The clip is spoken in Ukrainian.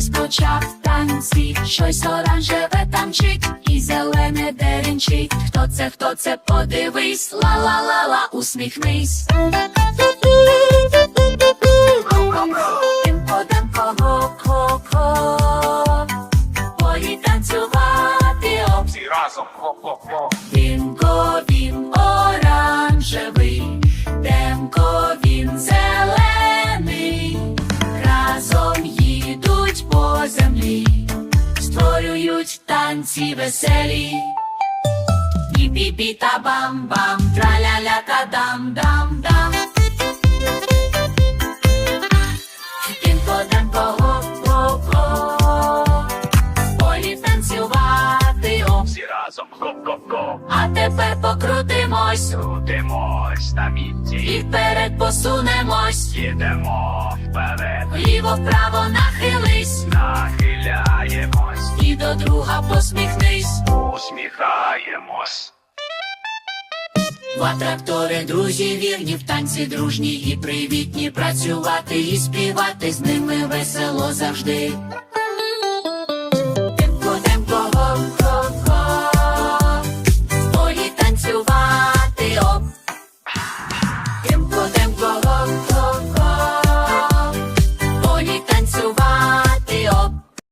хтось почав танці, щось оранжеве танчить, і зелене деренчить. Хто це, хто це, подивись, ла-ла-ла-ла, усміхнись. Тимко, дамко, го-го-го, Полі танцювати об Всі разом хо-хо-хо. Створюють танці веселі. Бі-бі-бі та бам-бам, траля-ля та дам-дам-дам. А тепер покрутимось Крутимось на місці. і вперед посунемось. Їдемо вперед. Вліво вправо нахились, Нахиляємось. Друга посміхнись. Усміхаємось. Два трактори, друзі, вірні в танці дружні і привітні. Працювати і співати з ними весело завжди.